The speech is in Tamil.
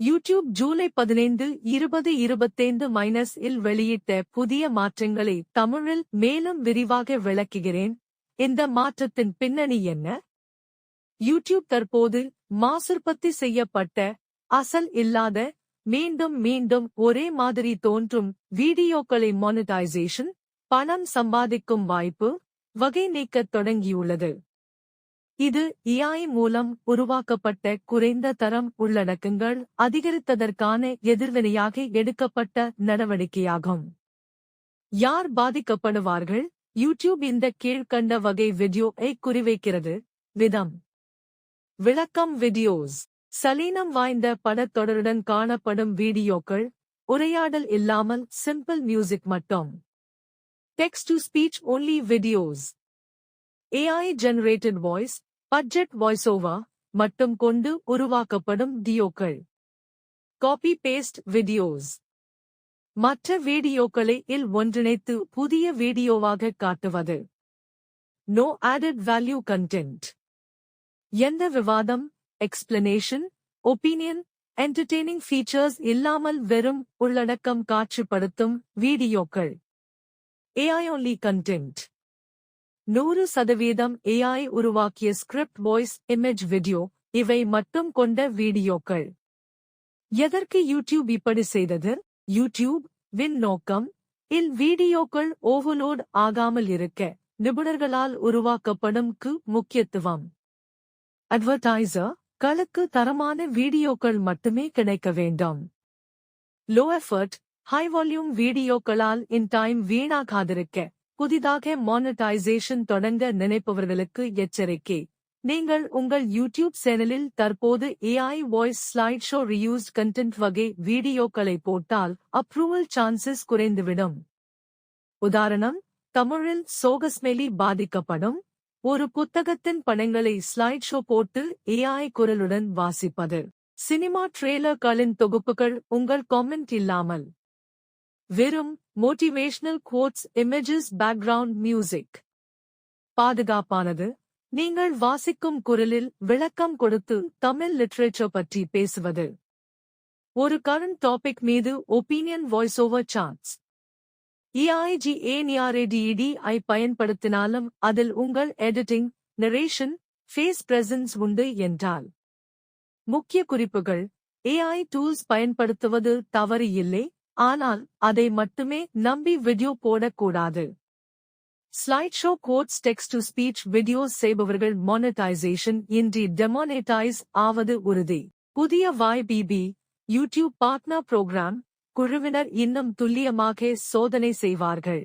யூடியூப் ஜூலை பதினைந்து இருபது இருபத்தைந்து மைனஸ் இல் வெளியிட்ட புதிய மாற்றங்களை தமிழில் மேலும் விரிவாக விளக்குகிறேன். இந்த மாற்றத்தின் பின்னணி என்ன? யூடியூப் தற்போது மாசுற்பத்தி செய்யப்பட்ட அசல் இல்லாத மீண்டும் மீண்டும் ஒரே மாதிரி தோன்றும் வீடியோக்களை மானிட்டைசேஷன் பணம் சம்பாதிக்கும் வாய்ப்பு வகை நீக்கத் தொடங்கியுள்ளது. இது AI மூலம் உருவாக்கப்பட்ட குறைந்த தரம் உள்ளடக்கங்கள் அதிகரித்ததற்கான எதிர்வினையாக எடுக்கப்பட்ட நடவடிக்கையாகும். யார் பாதிக்கப்படுவார்கள்? யூடியூப் இந்த கீழ்க்கண்ட வகை வீடியோவை குறிவைக்கிறது. விதம். விளக்கம் வீடியோஸ் சலீனம் வாய்ந்த படத்தொடருடன் காணப்படும் வீடியோக்கள். உரையாடல் இல்லாமல் சிம்பிள் மியூசிக் மட்டும். Text to speech only videos AI generated voice budget voiceover மட்டும் கொண்டு உருவாக்கப்படும் டியோக்கள் காப்பி பேஸ்ட் வீடியோஸ் மற்ற வீடியோக்களை இல் ஒன்றிணைத்து புதிய வீடியோவாக காட்டுவது. நோ ஆடட் வேல்யூ கண்டென்ட் எந்த விவாதம் எக்ஸ்பிளனேஷன் ஒப்பீனியன் என்டர்டெய்னிங் ஃபீச்சர்ஸ் இல்லாமல் வெறும் உள்ளடக்கம் காட்சிப்படுத்தும் வீடியோக்கள். ஏஐ ஒன்லி கண்டென்ட் நூறு சதவீதம் ஏஐ உருவாக்கிய ஸ்கிரிப்ட் வாய்ஸ் இமேஜ் வீடியோ இவை மட்டும் கொண்ட வீடியோக்கள். எதற்கு யூடியூப் இப்படி செய்தது? யூடியூப் வின் நோக்கம் இல் வீடியோக்கள் ஓவர்லோட் ஆகாமல் இருக்க நிபுணர்களால் உருவாக்கப்படும் கு முக்கியத்துவம். அட்வர்டைசர் களுக்கு தரமான வீடியோக்கள் மட்டுமே கிடைக்க வேண்டும். லோ எஃபர்ட் ஹை வால்யூம் வீடியோக்களால் இன் டைம் வீணாகாதிருக்க புதிதாக மானிட்டைசேஷன் தொடங்க நினைப்பவர்களுக்கு எச்சரிக்கை. நீங்கள் உங்கள் யூடியூப் சேனலில் தற்போது AI voice slide show reused content வகை வீடியோக்களை போட்டால் அப்ரூவல் சான்சஸ் குறைந்துவிடும். உதாரணம் தமிழில் சோகஸ்மெலி பாதிக்கப்படும். ஒரு புத்தகத்தின் படங்களை ஸ்லைட் ஷோ போட்டு ஏஐ குரலுடன் வாசிப்பது. சினிமா ட்ரெய்லர்களின் தொகுப்புகள் உங்கள் காமெண்ட் இல்லாமல். வெறும் motivational quotes images background music பாதுகாப்பானது. நீங்கள் வாசிக்கும் குரலில் விளக்கம் கொடுத்து தமிழ் லிட்ரேச்சர் பற்றி பேசுவது. ஒரு கரண்ட் டாபிக் மீது opinion voice over chance EIGANRADED ஐ பயன்படுத்தினாலும் அதில் உங்கள் எடிட்டிங் நரேஷன் ஃபேஸ் பிரசன்ஸ் உண்டு என்றால். முக்கிய குறிப்புகள். ஏஐ டூல்ஸ் பயன்படுத்துவது தவறு இல்லை. ஆனால் அதை மட்டுமே நம்பி வீடியோ போடக்கூடாது. Slide show quotes text to speech videos செய்பவர்கள் மானிட்டைசேஷன் இன்றி டெமானேட்டைஸ் ஆவது உறுதி. புதிய Y PP YouTube partner programme குழுவினர் இன்னும் துல்லியமாக சோதனை செய்வார்கள்.